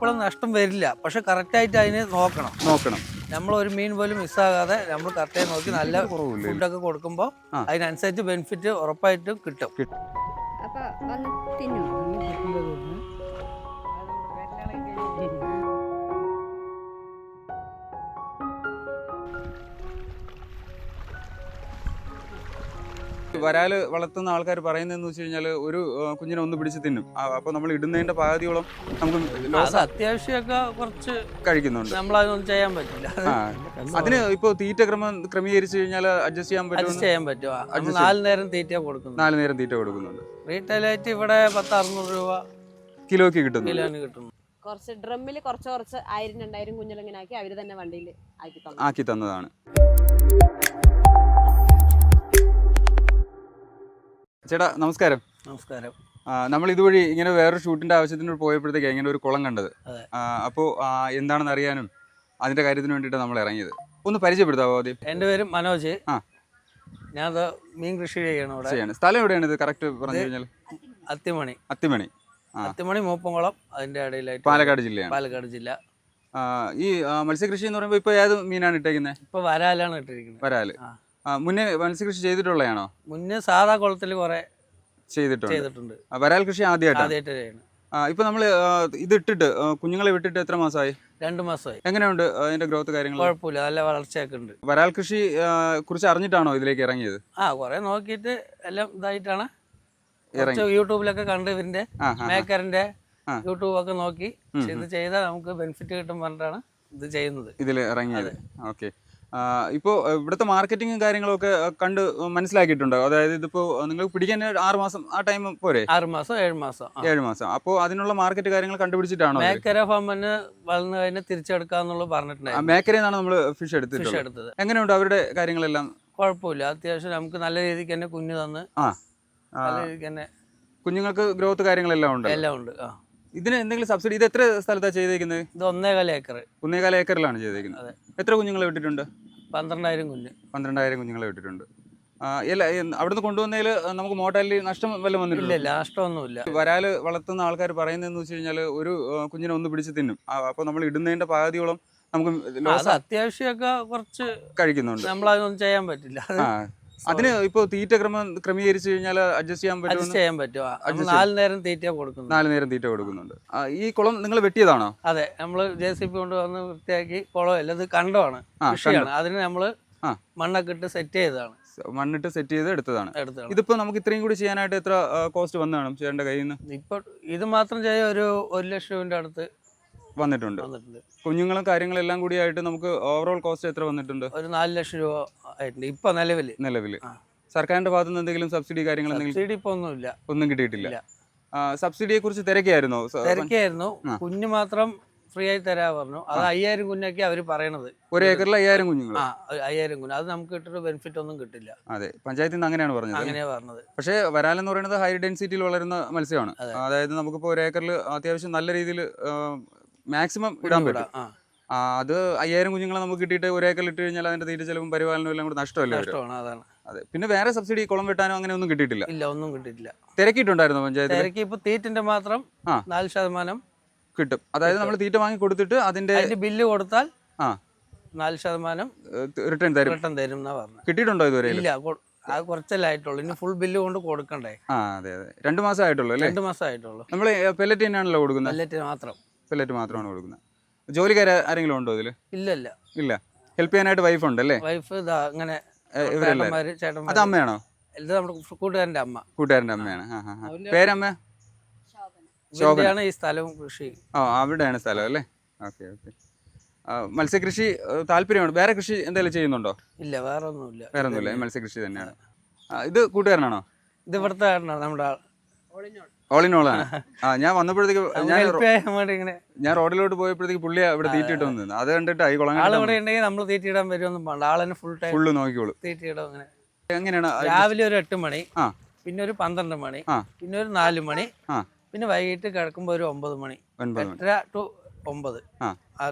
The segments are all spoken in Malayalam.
എപ്പോഴും നഷ്ടം വരില്ല. പക്ഷെ കറക്റ്റായിട്ട് അതിന് നോക്കണം. നോക്കണം. നമ്മൾ ഒരു മീൻ പോലും മിസ്സാകാതെ നമ്മൾ കറക്റ്റായി നോക്കി നല്ല ഫുഡൊക്കെ കൊടുക്കുമ്പോൾ അതിനനുസരിച്ച് ബെനിഫിറ്റ് ഉറപ്പായിട്ടും കിട്ടും. അപ്പൊ വരാൽ വളർത്തുന്ന ആൾക്കാർ പറയുന്നതെന്ന് വെച്ച് കഴിഞ്ഞാൽ ഒരു കുഞ്ഞിനെ ഒന്ന് പിടിച്ച് തിന്നും. അപ്പോൾ അപ്പൊ നമ്മൾ ഇടുന്നതിന്റെ പാതിയോളം നമുക്ക് അത്യാവശ്യമൊക്കെ കുറച്ച് കഴിക്കുന്നുണ്ട്. നമ്മളതൊന്നും ചെയ്യാൻ പറ്റില്ല. അതിന് ഇപ്പൊ തീറ്റ ക്രമം ക്രമീകരിച്ച് കഴിഞ്ഞാൽ അഡ്ജസ്റ്റ് ചെയ്യാൻ അഡ്ജസ്റ്റ് പറ്റും. ചെയ്യാൻ പറ്റുമോ നാല് നേരം തീറ്റ കൊടുക്കുന്നു നാല് നേരം തീറ്റ കൊടുക്കുന്നുണ്ട്. റീറ്റെയിലായിട്ട് ഇവിടെ പത്ത് അറുന്നൂറ് രൂപ കിലോക്ക് കിട്ടുന്നു കിലോന് കിട്ടുന്നു. കുറച്ച് ഡ്രമ്മിൽ കുറച്ച് കുറച്ച് ആയിരം രണ്ടായിരം കുഞ്ഞിലിങ്ങനെ ആക്കി അവർ തന്നെ വണ്ടിയിൽ ആക്കി തന്നു. ആക്കി തന്നതാണ്. ചേട്ടാ നമസ്കാരം. നമസ്കാരം. നമ്മൾ ഇതുവഴി ഇങ്ങനെ വേറൊരു ഷൂട്ടിന്റെ ആവശ്യത്തിന് പോയപ്പോഴത്തേക്ക് ഇങ്ങനെ ഒരു കുളം കണ്ടത്. അപ്പോ അപ്പോൾ എന്താണെന്ന് അറിയാനും അതിന്റെ കാര്യത്തിന് വേണ്ടിയിട്ട് നമ്മൾ ഇറങ്ങിയത്. ഒന്ന് പരിചയപ്പെടുത്താവോ ആദ്യം? എന്റെ പേര് മനോജ്. ആ. ഞാൻ മീൻ കൃഷി ചെയ്യണം ഇവിടെ. ചെയ്യാണ്. സ്ഥലം എവിടെയാണ് ഇത്? കറക്റ്റ് പറഞ്ഞു കഴിഞ്ഞാൽ അത്തിമണി. അത്തിമണി. അത്തിമണി മൂപ്പംകുളം അതിന്റെ ഇടയിലായിട്ട് പാലക്കാട് ജില്ലയാണ്. പാലക്കാട് ജില്ല. ഈ മത്സ്യകൃഷി എന്ന് പറയുമ്പോൾ ഇപ്പൊ ഏത് മീനാണ് ഇട്ടേക്കുന്നത് ഇപ്പൊ വരാലാണ് ഇട്ടിരിക്കുന്നത്. വരാൽ. മുന്നേ മത്സ്യകൃഷി ചെയ്തിട്ടുള്ളതാണോ മുന്നേ സാധാ കുളത്തിൽ കുറെ ചെയ്തിട്ടുണ്ട്. ചെയ്തിട്ടുണ്ട്. വരാൽ കൃഷി ആദ്യമായിട്ട്? ഇപ്പൊ നമ്മൾ ഇത് ഇട്ടിട്ട് കുഞ്ഞുങ്ങളെ വിട്ടിട്ട് എത്ര മാസമായി രണ്ടു മാസമായി എങ്ങനെയുണ്ട് അതിന്റെ ഗ്രോത്ത് കാര്യങ്ങൾ കുഴപ്പമില്ല നല്ല വളർച്ചയൊക്കെ ഉണ്ട്. വരാൽ കൃഷി കുറിച്ച് അറിഞ്ഞിട്ടാണോ ഇതിലേക്ക് ഇറങ്ങിയത്? ആ കുറെ നോക്കിയിട്ട് എല്ലാം ഇതായിട്ടാണ്. യൂട്യൂബിലൊക്കെ കണ്ട് ഇവന്റെ മേക്കറിന്റെ യൂട്യൂബ് ഒക്കെ നോക്കി. ഇത് ചെയ്താൽ നമുക്ക് ബെനിഫിറ്റ് കിട്ടും പറഞ്ഞിട്ടാണ് ഇത് ചെയ്യുന്നത്. ഇതിൽ ഇറങ്ങിയത്. ഓക്കെ. ഇപ്പോൾ ഇവിടുത്തെ മാർക്കറ്റിംഗും കാര്യങ്ങളൊക്കെ കണ്ട് മനസ്സിലാക്കിയിട്ടുണ്ടോ? അതായത് ഇതിപ്പോൾ നിങ്ങൾ പിടിക്കാൻ ആറ് മാസം ആ ടൈം പോരെ? ആറ് മാസം ഏഴ് മാസം. ഏഴ് മാസം. അപ്പോൾ അതിനുള്ള മാർക്കറ്റ് കാര്യങ്ങൾ കണ്ടുപിടിച്ചിട്ടാണോ? മേക്കര ഫാമിന് വളർന്നു കഴിഞ്ഞാൽ തിരിച്ചെടുക്കാന്നുള്ള പറഞ്ഞിട്ടുണ്ടായിരുന്നു. മേക്കരയിൽ നിന്നാണ് നമ്മൾ ഫിഷ് എടുത്തത്. എങ്ങനെയുണ്ട് അവരുടെ കാര്യങ്ങളെല്ലാം? കുഴപ്പമില്ല. അത്യാവശ്യം നമുക്ക് നല്ല രീതിക്ക് തന്നെ കുഞ്ഞു തന്ന് ആ, നല്ല രീതിക്ക് തന്നെ കുഞ്ഞുങ്ങൾക്ക് ഗ്രോത്ത് കാര്യങ്ങളെല്ലാം ഉണ്ട്. എല്ലാം ഉണ്ട് ആ. ഇതിന് എന്തെങ്കിലും സബ്സിഡി ഇത് എത്ര സ്ഥലത്താണ് ചെയ്തേക്കുന്നത്? ഇത് ഒന്നേകാല ഏക്കർ. ഒന്നേകാല ഏക്കറിലാണ് ചെയ്തേക്കുന്നത്. എത്ര കുഞ്ഞുങ്ങളെ വിട്ടിട്ടുണ്ട്? പന്ത്രണ്ടായിരം കുഞ്ഞ്. പന്ത്രണ്ടായിരം കുഞ്ഞുങ്ങളെ വിട്ടിട്ടുണ്ട്. ഈ- അവിടുന്ന് കൊണ്ടുവന്നതിൽ നമുക്ക് മോട്ടാലിറ്റി നഷ്ടം വല്ല വന്നിട്ടില്ല നഷ്ടമൊന്നുമില്ല. വരാൽ വളർത്തുന്ന ആൾക്കാർ പറയുന്നതെന്ന് വെച്ച് കഴിഞ്ഞാൽ ഒരു കുഞ്ഞിനെ ഒന്ന് പിടിച്ച് തിന്നും. അപ്പോൾ നമ്മൾ ഇടുന്നതിന്റെ പാതിയോളം നമുക്ക് അത്യാവശ്യമൊക്കെ കുറച്ച് കഴിക്കുന്നുണ്ട്. നമ്മളതൊന്നും ചെയ്യാൻ പറ്റില്ല. അതിന് ഇപ്പോ തീറ്റ ക്രമം ക്രമീകരിച്ച് കഴിഞ്ഞാൽ അഡ്ജസ്റ്റ് ചെയ്യാൻ പറ്റും ചെയ്യാൻ പറ്റും. നാലു നേരം തീറ്റ കൊടുക്കുന്നു നാല് നേരം തീറ്റ കൊടുക്കുന്നുണ്ട്. ഈ കുളം നിങ്ങൾ വെട്ടിയതാണോ? അതെ നമ്മൾ ജെ സി പി കൊണ്ട് വന്ന് വൃത്തിയാക്കി കുളമല്ല ഇത് കണ്ടമാണ്. കൃഷിയാണ്. അതിന് നമ്മൾ. മണ്ണൊക്കെ ഇട്ട് സെറ്റ് ചെയ്തതാണ്. മണ്ണിട്ട് സെറ്റ് ചെയ്ത് എടുത്തതാണ്. എടുത്തതാണ്. ഇതിപ്പോ നമുക്ക് ഇത്രയും കൂടി ചെയ്യാനായിട്ട് എത്ര കോസ്റ്റ് വന്നതാണ് ചേട്ടന്റെ കയ്യിൽ നിന്ന് ഇപ്പൊ ഇത് മാത്രം ചെയ്യാൻ ഒരു ഒരു ലക്ഷം രൂപ അടുത്ത് വന്നിട്ടുണ്ട്. വന്നിട്ടുണ്ട്. കുഞ്ഞുങ്ങളും കാര്യങ്ങളെല്ലാം കൂടി ആയിട്ട് നമുക്ക് ഓവറോൾ കോസ്റ്റ് എത്ര വന്നിട്ടുണ്ട്? ഒരു നാല് ലക്ഷം രൂപ ആയിട്ടുണ്ട്. ഇപ്പൊ നിലവിൽ. നിലവിൽ സർക്കാരിന്റെ ഭാഗത്തുനിന്ന് എന്തെങ്കിലും സബ്സിഡി കാര്യങ്ങൾ സബ്സിഡി ഇപ്പൊ ഒന്നുമില്ല ഒന്നും കിട്ടിയിട്ടില്ല. സബ്സിഡിയെ കുറിച്ച് തിരക്കായിരുന്നു തിരക്കായിരുന്നു കുഞ്ഞു മാത്രം ഫ്രീ ആയി തരാ പറഞ്ഞു. അത് അയ്യായിരം കുഞ്ഞൊക്കെ അവർ പറയണത്. ഒരു ഏക്കറിൽ അയ്യായിരം കുഞ്ഞുങ്ങൾ. ആ അയ്യായിരം കുഞ്ഞ്. അത് നമുക്ക് കിട്ടുന്ന ബെനിഫിറ്റ് ഒന്നും കിട്ടില്ല. അതെ. പഞ്ചായത്തിൽ നിന്ന് അങ്ങനെയാണ് പറഞ്ഞത്. അങ്ങനെയാ പറഞ്ഞത്. പക്ഷേ വരാലെന്ന് പറയുന്നത് ഹൈ ഡെൻസിറ്റിയിൽ വളരുന്ന മത്സ്യമാണ്. അതെ. അതായത് നമുക്കിപ്പോൾ ഒരു ഏക്കറിൽ അത്യാവശ്യം നല്ല രീതിയിൽ മാക്സിമം ഇടാൻ പറ്റും. അത് അയ്യായിരം കുഞ്ഞുങ്ങളെ നമുക്ക് കിട്ടിയിട്ട് ഒരേക്കൽ ഇട്ട് കഴിഞ്ഞാൽ അതിന്റെ തീറ്റ ചെലവും പരിപാലനവും എല്ലാം കൂടെ നഷ്ടമല്ലേ നഷ്ടമാണ് അതാണ്. അതെ. പിന്നെ വേറെ സബ്സിഡി കുളം വെട്ടാനോ അങ്ങനെ ഒന്നും കിട്ടിയിട്ടില്ല? ഇല്ല ഒന്നും കിട്ടിയിട്ടില്ല. തിരക്കിയിട്ടുണ്ടായിരുന്നു പഞ്ചായത്ത് തിരക്കി ഇപ്പൊ തീറ്റിന്റെ മാത്രം. നാല് ശതമാനം കിട്ടും. അതായത് നമ്മൾ തീറ്റ വാങ്ങി കൊടുത്തിട്ട് അതിന്റെ ബില്ല് കൊടുത്താൽ ആ. നാല് ശതമാനം റിട്ടേൺ തരും. റിട്ടേൺ തരും എന്നാ കിട്ടിയിട്ടുണ്ടോ ഇതുവരെ? ഇല്ല അത് കുറച്ചല്ലേ ആയിട്ടുള്ളൂ. ഇനി ഫുൾ ബില്ല് കൊണ്ട് കൊടുക്കണ്ടേ? ആ അതെ അതെ. രണ്ട് മാസം ആയിട്ടുള്ളൂ അല്ലേ? രണ്ട് മാസം ആയിട്ടുള്ളൂ. നമ്മൾ പെല്ലറ്റ് തന്നെയാണല്ലോ കൊടുക്കുന്നത്. പെല്ലറ്റ് മാത്രം. പെല്ലറ്റ് മാത്രമാണ് കൊടുക്കുന്നത്. ജോലിക്കാർ ആരെങ്കിലും ഉണ്ടോ ഇതിൽ ഇല്ല ഇല്ല. ഇല്ല ഹെൽപ്പ് ചെയ്യാനായിട്ട് വൈഫ് ഉണ്ട് അല്ലേ വൈഫ് ഇതാ അങ്ങനെ ഇവരല്ലേ ചേട്ടന്മാര് അത് അമ്മയാണോ? ഇത് നമ്മുടെ കൂട്ടുകാരന്റെ അമ്മ. കൂട്ടുകാരന്റെ അമ്മയാണ്. ആ ആ ആ. പേരമ്മ? ഈ സ്ഥലവും കൃഷി. ആ അവിടെയാണ് സ്ഥലം അല്ലേ? Okay okay. മത്സ്യകൃഷി ആ, താല്പര്യമാണ്. വേറെ കൃഷി എന്തെങ്കിലും ചെയ്യുന്നുണ്ടോ? ഇല്ല വേറെ ഒന്നുമില്ല വേറെ ഒന്നുമില്ല മത്സ്യകൃഷി തന്നെയാണ്. ആ, ഇത് കൂട്ടുകാരനാണോ? ഇത് ഇവിടുത്തെ കാരണമാണ് നമ്മുടെ ആൾ. ഓൾ ഇൻ ഓളാണ് ആ ഞാൻ വന്നപ്പോഴത്തേക്ക് ഞാൻ ഞാൻ റോഡിലോട്ട് പോയപ്പോഴത്തേക്ക് പുള്ളിയാ ഇവിടെ തീറ്റിട്ട് വന്നത് അത് കണ്ടിട്ട് ആയി കുളം ആൾ ഇവിടെ ഉണ്ടെങ്കിൽ നമ്മൾ തീറ്റിയിടാൻ വരുമൊന്നും വേണ്ട ഫുൾ ടൈം ഫുള്ള് നോക്കിക്കോളൂ. തീറ്റിയിടാം അങ്ങനെ. എങ്ങനെയാണ്? രാവിലെ ഒരു എട്ട് മണി പിന്നെ ഒരു പന്ത്രണ്ട് മണി. പിന്നെ ഒരു നാല് മണി പിന്നെ വൈകിട്ട് കിടക്കുമ്പോൾ ഒരു ഒമ്പത് മണി. എട്ടര ടു ഒമ്പത് ആ.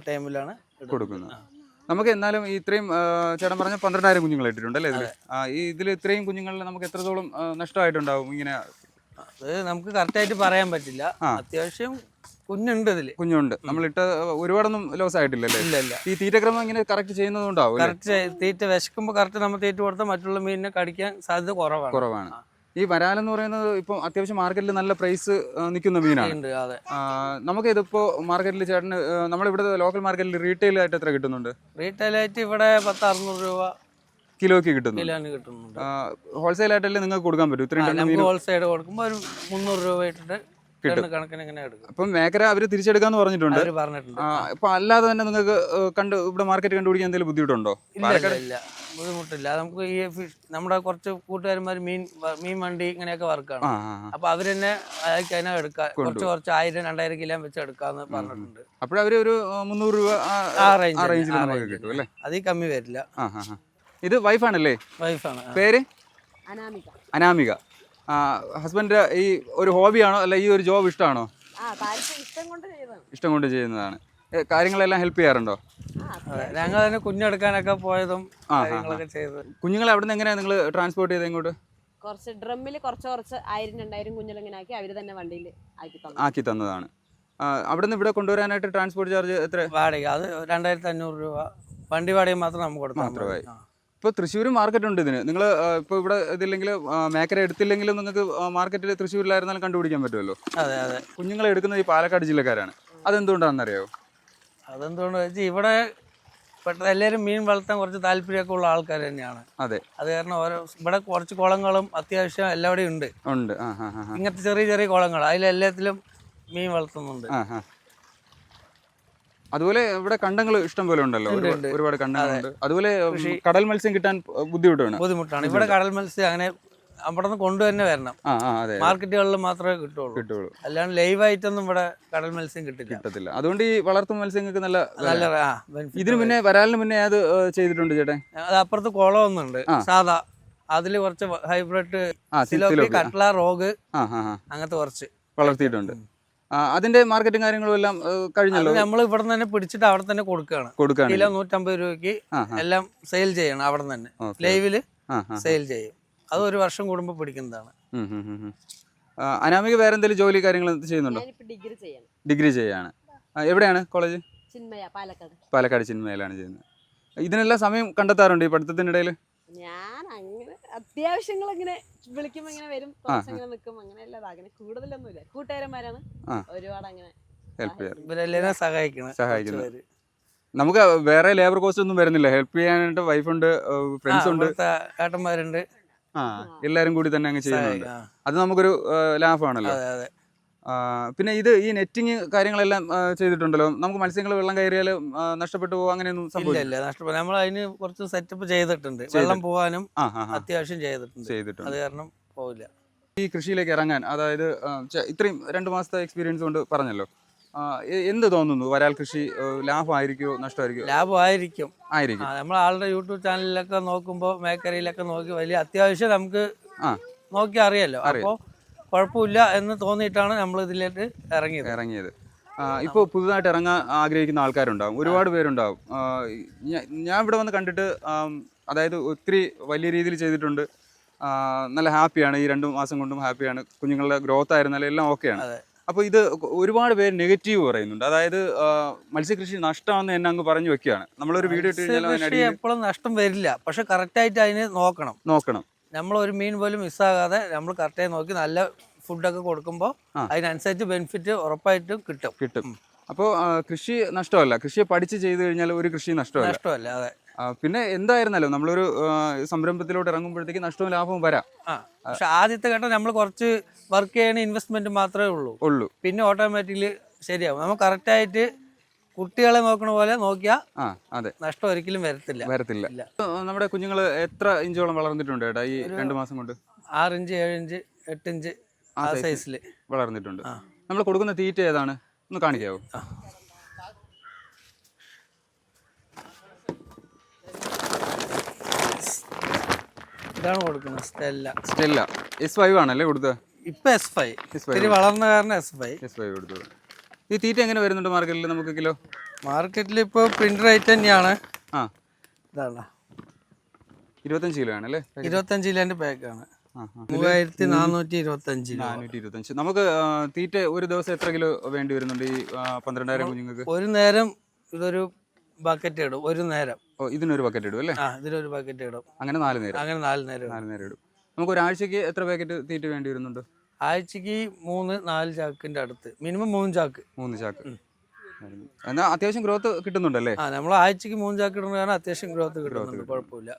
ടൈമിലാണ് കൊടുക്കുന്നത്. നമുക്ക് എന്നാലും ഇത്രയും ചേട്ടൻ പറഞ്ഞ പന്ത്രണ്ടായിരം കുഞ്ഞുങ്ങൾ ഇട്ടിട്ടുണ്ട് അല്ലേ ഇതിൽ ഇതിൽ ഇത്രയും കുഞ്ഞുങ്ങളിൽ നമുക്ക് എത്രത്തോളം നഷ്ടമായിട്ടുണ്ടാവും ഇങ്ങനെ അത് നമുക്ക് കറക്റ്റ് ആയിട്ട് പറയാൻ പറ്റില്ല. അത്യാവശ്യം കുഞ്ഞുണ്ട് ഇതിൽ. കുഞ്ഞുണ്ട്. നമ്മളിട്ട് ഒരുപാടൊന്നും ലോസ് ആയിട്ടില്ല ഇല്ല ഇല്ല. ഈ തീറ്റക്രമം ഇങ്ങനെ കറക്റ്റ് ചെയ്യുന്നതുകൊണ്ടാവും കറക്റ്റ് തീറ്റ വിശക്കുമ്പോൾ കറക്റ്റ് നമ്മൾ തീറ്റ കൊടുത്താൽ മറ്റുള്ള മീനിനെ കടിക്കാൻ സാധ്യത കുറവാണ്. കുറവാണ്. ഈ വരാലെന്ന് പറയുന്നത് ഇപ്പം അത്യാവശ്യം മാർക്കറ്റിൽ നല്ല പ്രൈസ് നിൽക്കുന്ന മീനാണ്. നമുക്ക് ഇതിപ്പോ മാർക്കറ്റിൽ ചേട്ടന് നമ്മളിവിടെ ലോക്കൽ മാർക്കറ്റിൽ റീറ്റെയിൽ ആയിട്ട് എത്ര കിട്ടുന്നുണ്ട്? റീറ്റെയിൽ ആയിട്ട് ഇവിടെ പത്ത് അറുന്നൂറ് രൂപ കിലോയ്ക്ക് കിട്ടുന്നു കിലോന് കിട്ടുന്നുണ്ട്. ഹോൾസെയിൽ ആയിട്ടല്ലേ നിങ്ങൾക്ക് കൊടുക്കാൻ പറ്റും? ഇത്രയും ടണ്ണ് നമുക്ക് മീൻ ഹോൾസെയിൽ കൊടുക്കുമ്പോൾ ഒരു മുന്നൂറ് രൂപ ഇട്ടിട്ട് കിട്ടും. ടണ്ണ് കണക്കിന് ഇങ്ങനെ എടുക്കും. അപ്പം മേഖല അവർ തിരിച്ചെടുക്കാന്ന് പറഞ്ഞിട്ടുണ്ട്. അവർ പറഞ്ഞിട്ടുണ്ട്. ആ, ഇപ്പൊ അല്ലാതെ തന്നെ നിങ്ങൾക്ക് കണ്ട് ഇവിടെ മാർക്കറ്റ് കണ്ടുപിടിക്കാൻ എന്തെങ്കിലും ബുദ്ധിമുട്ടുണ്ടോ? ഇല്ല ഇല്ല ഇല്ല. ബുദ്ധിമുട്ടില്ല. നമുക്ക് ഈ ഫിഷ് നമ്മുടെ കുറച്ച് കൂട്ടുകാരന്മാർ മീൻ വ- മീൻ വണ്ടി ഇങ്ങനെയൊക്കെ വർക്കാണ് ആ ആ ആ. അപ്പൊ അവർ തന്നെ അതിനെ എടുക്കാം കുറച്ച് കുറച്ച് ആയിരം രണ്ടായിരം കിലോ വെച്ച് എടുക്കാന്ന് പറഞ്ഞിട്ടുണ്ട്. അപ്പോഴവര് ഒരു മുന്നൂറ് രൂപ ആ, ആ ആ റേഞ്ച് റേഞ്ചിൽ നമുക്ക് കിട്ടും അല്ലേ? അതിൽ കമ്മി വരില്ല. ആ ആ ആ. ഇത് വൈഫാണല്ലേ? വൈഫാണ് പേര്? അനാമിക. അനാമിക. ഹസ്ബൻഡ് ഈ ഒരു ഹോബിയാണോ അല്ല ഈ ഒരു ജോബ് ഇഷ്ടമാണോ ഇഷ്ടം കൊണ്ട് ചെയ്തതാണ്. ഇഷ്ടം കൊണ്ട് ചെയ്യുന്നതാണ്. കാര്യങ്ങളെല്ലാം ഹെൽപ്പ് ചെയ്യാറുണ്ടോ? ഞങ്ങൾ തന്നെ കുഞ്ഞെടുക്കാനൊക്കെ പോയതും കുഞ്ഞുങ്ങളെ അവിടെ നിന്ന് എങ്ങനെയാണ് നിങ്ങൾ ട്രാൻസ്പോർട്ട് ചെയ്ത് ഇങ്ങോട്ട്? കുറച്ച് ഡ്രമ്മിൽ കുറച്ച് കുറച്ച് ആയിരം രണ്ടായിരം കുഞ്ഞിലിങ്ങനെ ആക്കി അവർ തന്നെ വണ്ടിയിൽ ആക്കി തന്നു. ആക്കി തന്നതാണ്. അവിടെ നിന്ന് ഇവിടെ കൊണ്ടുവരാനായിട്ട് ട്രാൻസ്പോർട്ട് ചാർജ് എത്ര? വാടക അത് രണ്ടായിരത്തി അഞ്ഞൂറ് രൂപ. വണ്ടി വാടക മാത്രം നമുക്ക് കൊടുക്കാം. മാത്രമായി. ഇപ്പോൾ തൃശ്ശൂർ മാർക്കറ്റ് ഉണ്ട് ഇതിന് നിങ്ങൾ ഇപ്പോൾ ഇവിടെ ഇതില്ലെങ്കിൽ മേക്കര എടുത്തില്ലെങ്കിലും നിങ്ങൾക്ക് മാർക്കറ്റിൽ തൃശ്ശൂരിലായിരുന്നാലും കണ്ടുപിടിക്കാൻ പറ്റുമല്ലോ? അതെ അതെ. കുഞ്ഞുങ്ങളെ എടുക്കുന്നത് ഈ പാലക്കാട് ജില്ലക്കാരാണ്. അതെന്തുകൊണ്ടാണെന്നറിയാമോ അതെന്തുകൊണ്ട് വെച്ചാൽ ഇവിടെ പെട്ടെന്ന് എല്ലാവരും മീൻ വളർത്താൻ കുറച്ച് താല്പര്യമൊക്കെ ഉള്ള ആൾക്കാർ തന്നെയാണ്. അതെ. അത് കാരണം ഓരോ ഇവിടെ കുറച്ച് കുളങ്ങളും അത്യാവശ്യം എല്ലാവിടെയും ഉണ്ട്. ഉണ്ട്. ഇങ്ങനത്തെ ചെറിയ ചെറിയ കുളങ്ങൾ. അതിലെല്ലാത്തിലും മീൻ വളർത്തുന്നുണ്ട്. അതുപോലെ ഇവിടെ കണ്ടങ്ങൾ ഇഷ്ടം പോലെ ഉണ്ടല്ലോ. ഉണ്ട്, ഒരുപാട് കണ്ടങ്ങളുണ്ട് അതുപോലെ കടൽ മത്സ്യം കിട്ടാൻ ബുദ്ധിമുട്ടാണ് ബുദ്ധിമുട്ടാണ്. ഇവിടെ കടൽ മത്സ്യം അങ്ങനെ അവിടെ നിന്ന് കൊണ്ടു തന്നെ വരണം. മാർക്കറ്റുകളിൽ മാത്രമേ കിട്ടുള്ളൂ കിട്ടുള്ളൂ അല്ലാണ്ട് ലൈവ് ആയിട്ടൊന്നും ഇവിടെ കടൽ മത്സ്യം കിട്ടില്ല. കിട്ടത്തില്ല. അതുകൊണ്ട് ഈ വളർത്തു മത്സ്യങ്ങൾക്ക് നല്ല നല്ല ഇതിന് മുന്നേ വരാലിന് മുന്നേ അത് ചെയ്തിട്ടുണ്ട് ചേട്ടൻ? അത് അപ്പുറത്ത് കുളം ഒന്നുണ്ട്. സാധാ. അതിൽ കുറച്ച് ഹൈബ്രിഡ്. കട്ട്ല റോഗ് അങ്ങനത്തെ കുറച്ച്. വളർത്തിയിട്ടുണ്ട്. അതിന്റെ മാർക്കറ്റും കാര്യങ്ങളും എല്ലാം കഴിഞ്ഞല്ലോ? നമ്മൾ ഇവിടെ തന്നെ പിടിച്ചിട്ട് അവിടെ തന്നെ കൊടുക്കുകയാണ്. കൊടുക്കാൻ കിലോ നൂറ്റമ്പത് രൂപയ്ക്ക് എല്ലാം സെയിൽ ചെയ്യണം അവിടെ തന്നെ. ലൈവിൽ സെയിൽ ചെയ്യും. അത് ഒരു വർഷം കൂടുമ്പോൾ പിടിക്കുന്നതാണ്. അനാമിക വേറെ എന്തെങ്കിലും ജോലി കാര്യങ്ങൾ ചെയ്യുന്നുണ്ടോ? ഡിഗ്രി ചെയ്യണം. ഡിഗ്രി ചെയ്യാണ്. എവിടെയാണ് കോളേജ്? ചിന്മയ പാലക്കാട്. പാലക്കാട് ചിന്മയിലാണ് ചെയ്യുന്നത്. ഇതിനെല്ലാം സമയം കണ്ടെത്താറുണ്ട് ഈ പഠിത്തത്തിനിടയിൽ ഞാൻ അത്യാവശ്യങ്ങൾ ഇങ്ങനെ വിളിക്കുമ്പോ ഇങ്ങനെ വരും കുറച്ച് ഇങ്ങനെ നിൽക്കും അങ്ങനെയല്ല അങ്ങനെ കൂടുതലൊന്നുമില്ല കൂട്ടുകാരന്മാരാണ്. ഒരുപാട് അങ്ങനെ ഹെൽപ്പ് ചെയ്യാറ്. ഇവരെല്ലാവരും സഹായിക്കണം സഹായിക്കുന്നു. കുറച്ച് നമുക്ക് വേറെ ലേബർ കോസ്റ്റ് ഒന്നും വരുന്നില്ല. ഹെൽപ്പ് ചെയ്യാനായിട്ട് ഉണ്ട് ഫ്രണ്ട്സ് ഉണ്ട്. കാട്ടന്മാരുണ്ട്. ഏട്ടന്മാരുണ്ട് ആ എല്ലാരും കൂടി തന്നെ അങ്ങ് ചെയ്യുന്നുണ്ട്. അത് നമുക്കൊരു ലാഫാണല്ലോ ലാഭമാണല്ലോ. അതെ അതെ. ആ, പിന്നെ ഇത് ഈ നെറ്റിങ് കാര്യങ്ങളെല്ലാം ചെയ്തിട്ടുണ്ടല്ലോ. നമുക്ക് മത്സ്യങ്ങൾ വെള്ളം കയറിയാൽ നഷ്ടപ്പെട്ടു പോകും അങ്ങനെയൊന്നും ഇല്ല നഷ്ടപ്പെട്ടു നമ്മൾ അതിന് കുറച്ച് സെറ്റപ്പ് ചെയ്തിട്ടുണ്ട്. വെള്ളം ആ, അത്യാവശ്യം ചെയ്തിട്ടുണ്ട്. ചെയ്തിട്ടുണ്ട്. അത് കാരണം പോവില്ല. ഈ കൃഷിയിലേക്ക് ഇറങ്ങാൻ അതായത് ഇത്രയും രണ്ട് മാസത്തെ എക്സ്പീരിയൻസ് കൊണ്ട് പറഞ്ഞല്ലോ. എന്ത് തോന്നുന്നു? വരാൽ കൃഷി ലാഭമായിരിക്കുമോ നഷ്ടമായിരിക്കുമോ ലാഭമായിരിക്കും. ആയിരിക്കും. നമ്മൾ ആളുടെ യൂട്യൂബ് ചാനലിലൊക്കെ നോക്കുമ്പോൾ മേക്കറിയിലൊക്കെ നോക്കി വലിയ അത്യാവശ്യം നമുക്ക് നോക്കി അറിയാലോ. അപ്പോൾ കുഴപ്പമില്ല എന്ന് തോന്നിയിട്ടാണ് നമ്മൾ ഇതിലേക്ക് ഇറങ്ങിയത്. ഇറങ്ങിയത്. ഇപ്പോൾ പുതുതായിട്ട് ഇറങ്ങാൻ ആഗ്രഹിക്കുന്ന ആൾക്കാരുണ്ടാവും? ഒരുപാട് പേരുണ്ടാവും. ഞാൻ ഇവിടെ വന്ന് കണ്ടിട്ട് അതായത് ഒത്തിരി വലിയ രീതിയിൽ ചെയ്തിട്ടുണ്ട്. നല്ല ഹാപ്പിയാണ്. ഈ രണ്ട് മാസം കൊണ്ടും ഹാപ്പിയാണ്. കുഞ്ഞുങ്ങളുടെ ഗ്രോത്ത് ആയിരുന്നാലും എല്ലാം ഓക്കെയാണ്. അപ്പോൾ ഇത് ഒരുപാട് പേര് നെഗറ്റീവ് പറയുന്നുണ്ട്. അതായത് മത്സ്യകൃഷി നഷ്ടമാണെന്ന് എന്നെ അങ്ങ് പറഞ്ഞു വെക്കുകയാണ്. നമ്മളൊരു വീഡിയോ ഇട്ട് കഴിഞ്ഞാൽ എപ്പോഴും നഷ്ടം വരില്ല. പക്ഷെ കറക്റ്റായിട്ട് അതിനെ നോക്കണം. നോക്കണം. നമ്മൾ ഒരു മീൻ പോലും മിസ്സാകാതെ നമ്മൾ കറക്റ്റായി നോക്കി നല്ല ഫുഡൊക്കെ കൊടുക്കുമ്പോൾ അതിനനുസരിച്ച് ബെനിഫിറ്റ് ഉറപ്പായിട്ടും കിട്ടും. കിട്ടും. അപ്പോൾ കൃഷി നഷ്ടമല്ല. കൃഷിയെ പഠിച്ച് ചെയ്തു കഴിഞ്ഞാൽ ഒരു കൃഷി നഷ്ടമല്ല. നഷ്ടമല്ല അതെ. പിന്നെ എന്തായിരുന്നാലും നമ്മളൊരു സംരംഭത്തിലോട്ട് ഇറങ്ങുമ്പോഴത്തേക്ക് നഷ്ടവും ലാഭവും വരാം. പക്ഷെ ആദ്യത്തെ ഘട്ടം നമ്മൾ കുറച്ച് വർക്ക് ചെയ്യണ ഇൻവെസ്റ്റ്മെന്റ് മാത്രമേ ഉള്ളൂ. ഉള്ളൂ. പിന്നെ ഓട്ടോമാറ്റിക്കലി ശരിയാവും. നമ്മൾ കറക്റ്റായിട്ട് കുട്ടികളെ നോക്കണ പോലെ നോക്കിയാൽ അതെ. നഷ്ടം ഒരിക്കലും വരത്തില്ല. വരത്തില്ല. നമ്മുടെ കുഞ്ഞുങ്ങൾ എത്ര ഇഞ്ചോളം വളർന്നിട്ടുണ്ട് ഏട്ടാ ഈ രണ്ട് മാസം കൊണ്ട്? ആറ് ഇഞ്ച് ഏഴ് ഇഞ്ച് എട്ട് ഇഞ്ച് ആ സൈസിൽ വളർന്നിട്ടുണ്ട്. നമ്മൾ കൊടുക്കുന്ന തീറ്റ ഏതാണ്? ഒന്ന് കാണിക്കാവോ? ഇതാണ് കൊടുക്കുന്നത് സ്റ്റെല്ല. സ്റ്റെല്ല. എസ് ഫൈവ് ആണല്ലേ കൊടുത്തത്? ഇപ്പൊ എസ് ഫൈവ് ഇത്തിരി വളർന്ന കാരണം എസ് ഫൈവ് എസ് ഫൈവ് കൊടുത്തത് ഈ തീറ്റ എങ്ങനെ വരുന്നുണ്ട് മാർക്കറ്റിൽ നമുക്ക് കിലോ? മാർക്കറ്റിൽ ഇപ്പോൾ പ്രിന്റ് റേറ്റ് തന്നെയാണ്. ആ. ഇതാണ്. ഇരുപത്തഞ്ച് കിലോ ആണല്ലേ ഇരുപത്തഞ്ച് കിലോന്റെ പാക്കാണ്. മൂവായിരത്തി നാനൂറ്റി ഇരുപത്തി അഞ്ച് നാനൂറ്റി ഇരുപത്തഞ്ച് നമുക്ക് തീറ്റ ഒരു ദിവസം എത്ര കിലോ വേണ്ടി വരുന്നുണ്ട് ഈ പന്ത്രണ്ടായിരം കുഞ്ഞുങ്ങൾക്ക്? ഒരു നേരം ഇതൊരു ബക്കറ്റ് ഇടും. ഒരു നേരം. ഓ ഇതിനൊരു ബക്കറ്റ് ഇടും അല്ലേ? ആ ഇതിനൊരു ബക്കറ്റ് ഇടും. അങ്ങനെ നാല് നേരം. അങ്ങനെ നാല് നേരം നാല് നേരം ഇടും. നമുക്ക് ഒരാഴ്ചക്ക് എത്ര പാക്കറ്റ് തീറ്റ വേണ്ടി വരുന്നുണ്ട്? ആഴ്ചക്ക് മൂന്ന് നാല് ചാക്കിന്റെ അടുത്ത്. മിനിമം മൂന്ന് ചാക്ക്. മൂന്ന് ചാക്ക്. എന്നാ അത്യാവശ്യം ഗ്രോത്ത് കിട്ടുന്നുണ്ടല്ലേ? ആ നമ്മൾ ആഴ്ചക്ക് മൂന്ന് ചാക്ക് ഇടുന്ന കാരണം അത്യാവശ്യം ഗ്രോത്ത് കിട്ടുന്നുണ്ട്. കുഴപ്പമില്ല.